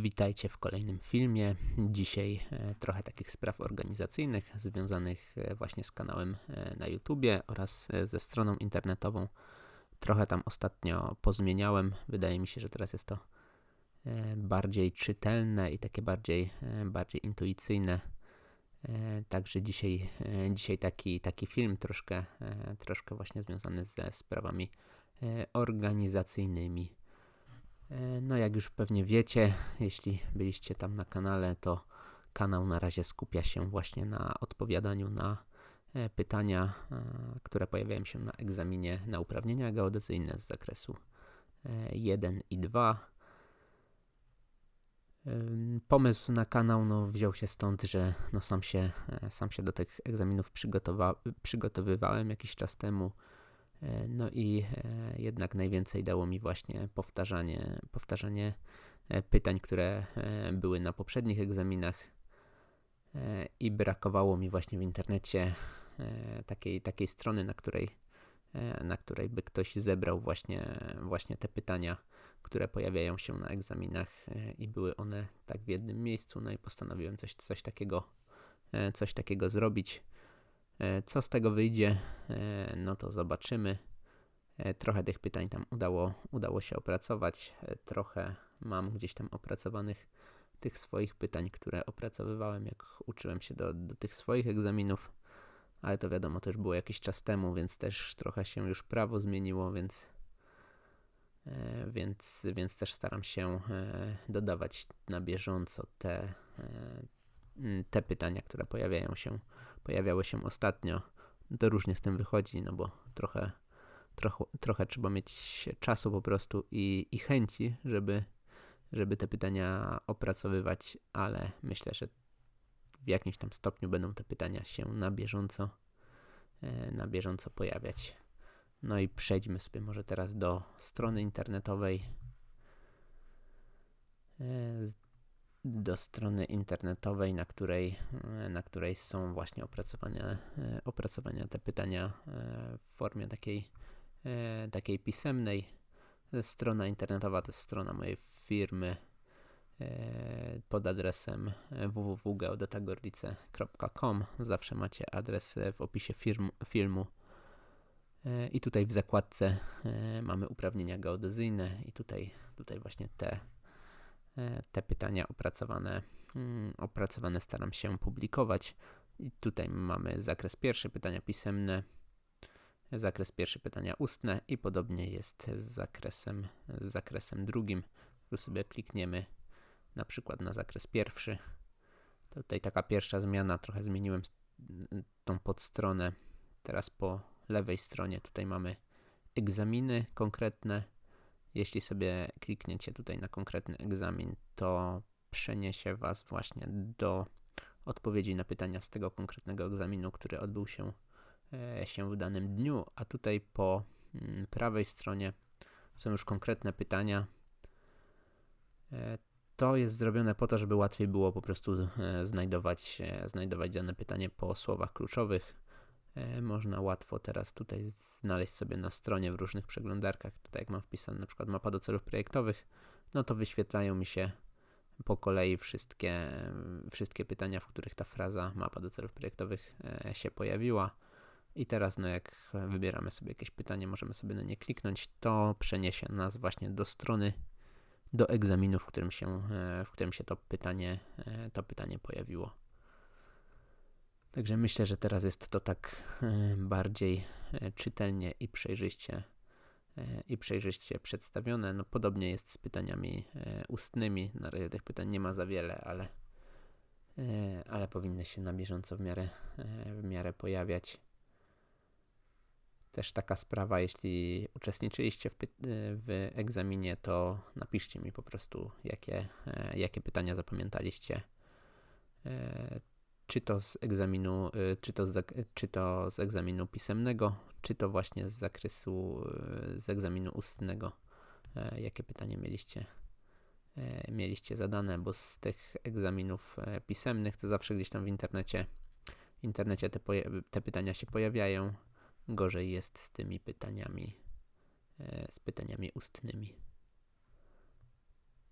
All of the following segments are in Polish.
Witajcie w kolejnym filmie. Dzisiaj e, trochę takich spraw organizacyjnych związanych e, właśnie z kanałem e, na YouTubie oraz ze stroną internetową. Trochę tam ostatnio pozmieniałem. Wydaje mi się, że teraz jest to bardziej czytelne i takie bardziej, bardziej intuicyjne. Także dzisiaj, dzisiaj taki, taki film troszkę, troszkę właśnie związany ze sprawami organizacyjnymi. E, no, jak już pewnie wiecie, jeśli byliście tam na kanale, to kanał na razie skupia się właśnie na odpowiadaniu na e, pytania, e, które pojawiają się na egzaminie na uprawnienia geodezyjne z zakresu 1 i 2. Pomysł na kanał no, wziął się stąd, że no, sam, się, sam się do tych egzaminów przygotowa- przygotowywałem jakiś czas temu. E, no i e, jednak najwięcej dało mi właśnie powtarzanie, powtarzanie e, pytań, które były na poprzednich egzaminach i brakowało mi właśnie w internecie takiej, takiej strony, na której, na której by ktoś zebrał właśnie, właśnie te pytania, które pojawiają się na egzaminach i były one tak w jednym miejscu. No i postanowiłem coś, coś takiego, coś takiego zrobić. E, co z tego wyjdzie, e, no to zobaczymy. E, trochę tych pytań tam udało, udało się opracować. Trochę mam gdzieś tam opracowanych tych swoich pytań, które opracowywałem, jak uczyłem się do, do tych swoich egzaminów. Ale to wiadomo, już było jakiś czas temu, więc też trochę się już prawo zmieniło, więc, więc, więc też staram się dodawać na bieżąco te, te pytania, które pojawiają się pojawiały się ostatnio. To różnie z tym wychodzi, no bo trochę, trochę, trochę trzeba mieć czasu po prostu i, i chęci, żeby, żeby te pytania opracowywać, ale myślę, że w jakimś tam stopniu będą te pytania się na bieżąco, e, na bieżąco pojawiać. No i przejdźmy sobie może teraz do strony internetowej. E, do strony internetowej, na której, na której są właśnie opracowania, opracowania te pytania e, w formie takiej, e, takiej pisemnej. Strona internetowa to jest strona mojej firmy e, pod adresem www.geodetagorlice.com. Zawsze macie adres w opisie firm, filmu. I tutaj w zakładce mamy uprawnienia geodezyjne i tutaj, tutaj właśnie te E, te pytania opracowane, mm, opracowane staram się publikować. I tutaj mamy zakres pierwszy, pytania pisemne, zakres pierwszy, pytania ustne i podobnie jest z zakresem, z zakresem drugim. Tu sobie klikniemy na przykład na zakres pierwszy. Tutaj taka pierwsza zmiana, trochę zmieniłem tą podstronę. Teraz po lewej stronie tutaj mamy egzaminy konkretne, jeśli sobie klikniecie tutaj na konkretny egzamin, to przeniesie Was właśnie do odpowiedzi na pytania z tego konkretnego egzaminu, który odbył się, e, się w danym dniu, a tutaj po mm, prawej stronie są już konkretne pytania. E, to jest zrobione po to, żeby łatwiej było po prostu e, znajdować, znajdować dane pytanie po słowach kluczowych. E, można łatwo teraz tutaj znaleźć sobie na stronie w różnych przeglądarkach. Tutaj jak mam wpisane na przykład mapa do celów projektowych, no to wyświetlają mi się po kolei wszystkie, wszystkie pytania, w których ta fraza mapa do celów projektowych e, się pojawiła. I teraz, no jak wybieramy sobie jakieś pytanie, możemy sobie na nie kliknąć, to przeniesie nas właśnie do strony, do egzaminu, w którym się, e, w którym się to pytanie, to pytanie pojawiło. Także myślę, że teraz jest to tak e, bardziej e, czytelnie i przejrzyście e, i przejrzyście przedstawione. No, podobnie jest z pytaniami ustnymi. Na razie tych pytań nie ma za wiele, ale, ale powinny się na bieżąco w miarę, w miarę pojawiać. Też taka sprawa, jeśli uczestniczyliście w, w egzaminie, to napiszcie mi po prostu, jakie, jakie pytania zapamiętaliście czy to z egzaminu, y, czy to z, czy to z egzaminu pisemnego, czy to właśnie z zakresu, y, z egzaminu ustnego. E, jakie pytanie mieliście, mieliście zadane, bo z tych egzaminów pisemnych to zawsze gdzieś tam w internecie, w internecie te, te pytania się pojawiają. Gorzej jest z tymi pytaniami, z pytaniami ustnymi.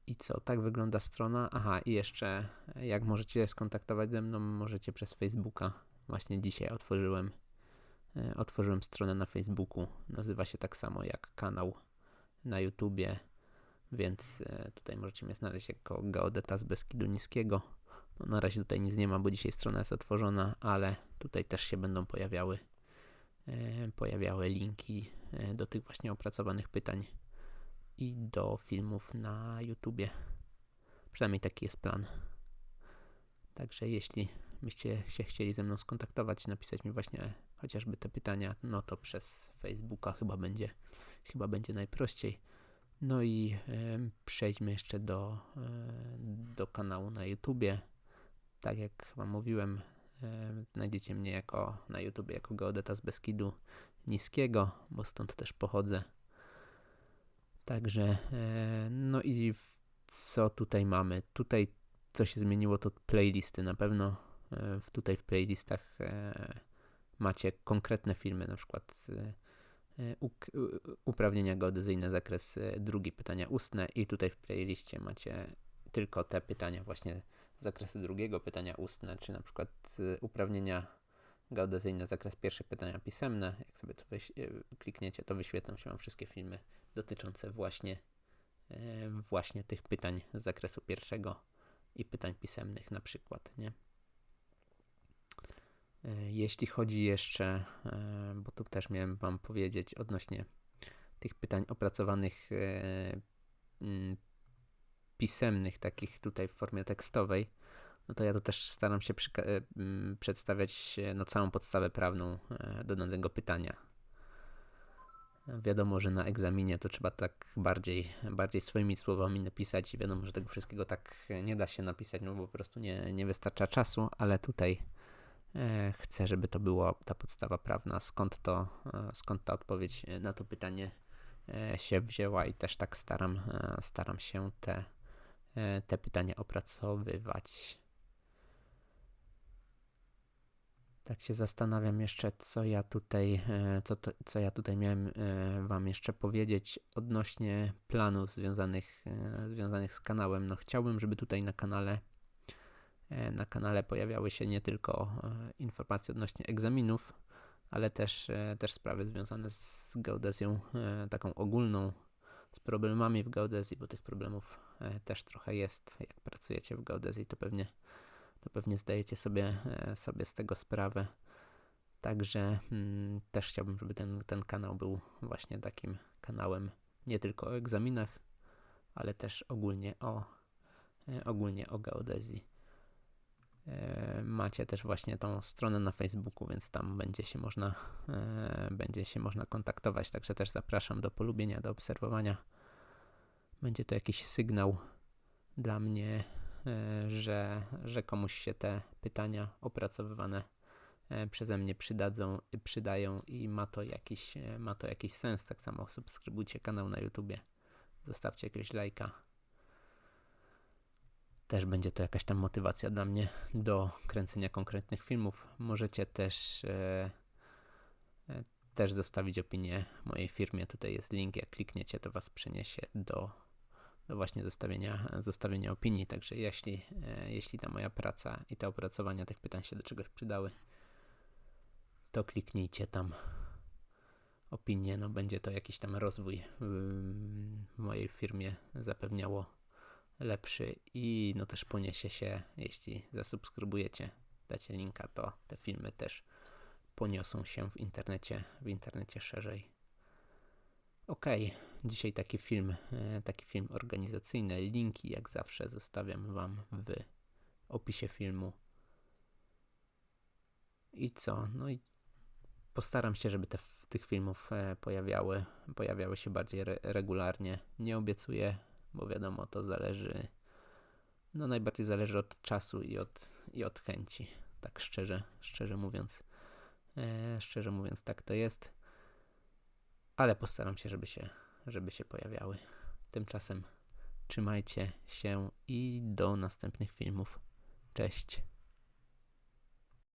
I co, tak wygląda strona. Aha, i jeszcze jak możecie skontaktować ze mną, możecie przez Facebooka. Właśnie dzisiaj otworzyłem, e, otworzyłem stronę na Facebooku. Nazywa się tak samo jak kanał na YouTubie, więc e, tutaj możecie mnie znaleźć jako Geodeta z Beskidu Niskiego. No, na razie tutaj nic nie ma, bo dzisiaj strona jest otworzona, ale tutaj też się będą pojawiały, e, pojawiały linki do tych właśnie opracowanych pytań i do filmów na YouTubie. Przynajmniej taki jest plan. Także jeśli byście się chcieli ze mną skontaktować, napisać mi właśnie chociażby te pytania, no to przez Facebooka chyba będzie, chyba będzie najprościej. No i e, przejdźmy jeszcze do, e, do kanału na YouTubie. Tak jak Wam mówiłem, e, znajdziecie mnie jako na YouTubie jako Geodeta z Beskidu Niskiego, bo stąd też pochodzę. Także, e, no i co tutaj mamy? Tutaj co się zmieniło to playlisty. Na pewno e, tutaj w playlistach e, macie konkretne filmy, na przykład uprawnienia geodezyjne, zakres drugi, pytania ustne i tutaj w playliście macie tylko te pytania właśnie z zakresu drugiego, pytania ustne, czy na przykład uprawnienia geodezyjne, zakres pierwszy, pytania pisemne. Jak sobie to klikniecie, to wyświetlą się Wam wszystkie filmy dotyczące właśnie, e, właśnie tych pytań z zakresu pierwszego i pytań pisemnych na przykład, nie? E, jeśli chodzi jeszcze, e, bo tu też miałem Wam powiedzieć odnośnie tych pytań opracowanych pisemnych, takich tutaj w formie tekstowej, no to ja tu też staram się przedstawiać no, całą podstawę prawną do danego pytania. Wiadomo, że na egzaminie to trzeba tak bardziej, bardziej swoimi słowami napisać i wiadomo, że tego wszystkiego tak nie da się napisać, no bo po prostu nie, nie wystarcza czasu, ale tutaj e, chcę, żeby to była ta podstawa prawna, skąd to, e, skąd ta odpowiedź na to pytanie e, się wzięła i też tak staram, e, staram się te, e, te pytania opracowywać. Tak się zastanawiam jeszcze, co ja tutaj, e, co, to, co ja tutaj miałem e, Wam jeszcze powiedzieć odnośnie planów związanych, e, związanych z kanałem. No chciałbym, żeby tutaj na kanale na kanale pojawiały się nie tylko informacje odnośnie egzaminów, ale też, też sprawy związane z geodezją taką ogólną, z problemami w geodezji, bo tych problemów też trochę jest. Jak pracujecie w geodezji, to pewnie to pewnie zdajecie sobie, e, sobie z tego sprawę. Także hmm, też chciałbym, żeby ten, ten kanał był właśnie takim kanałem nie tylko o egzaminach, ale też ogólnie o, e, ogólnie o geodezji. E, macie też właśnie tą stronę na Facebooku, więc tam będzie się można, będzie się można kontaktować. Także też zapraszam do polubienia, do obserwowania. Będzie to jakiś sygnał dla mnie, E, że, że komuś się te pytania opracowywane e, przeze mnie przydadzą, przydają i ma to, jakiś, e, ma to jakiś sens. Tak samo subskrybujcie kanał na YouTubie, zostawcie jakiegoś lajka. Też będzie to jakaś tam motywacja dla mnie do kręcenia konkretnych filmów. Możecie też, e, też zostawić opinię mojej firmie. Tutaj jest link, jak klikniecie, to Was przeniesie do właśnie zostawienia, zostawienia opinii. Także jeśli, e, jeśli ta moja praca i te opracowania tych pytań się do czegoś przydały, to kliknijcie tam opinię. No, będzie to jakiś tam rozwój w mojej firmie zapewniało lepszy i no też poniesie się, jeśli zasubskrybujecie, dacie linka, to te filmy też poniosą się w internecie, w internecie szerzej. Ok, dzisiaj taki film, e, taki film organizacyjny. Linki jak zawsze zostawiam Wam w opisie filmu. I co? No i postaram się, żeby te, tych filmów e, pojawiały, pojawiały się bardziej re regularnie. Nie obiecuję, bo wiadomo, to zależy, no najbardziej zależy od czasu i od, i od chęci. Tak szczerze, szczerze mówiąc. E, szczerze mówiąc, tak to jest ale postaram się, żeby się, żeby się pojawiały. Tymczasem trzymajcie się i do następnych filmów. Cześć.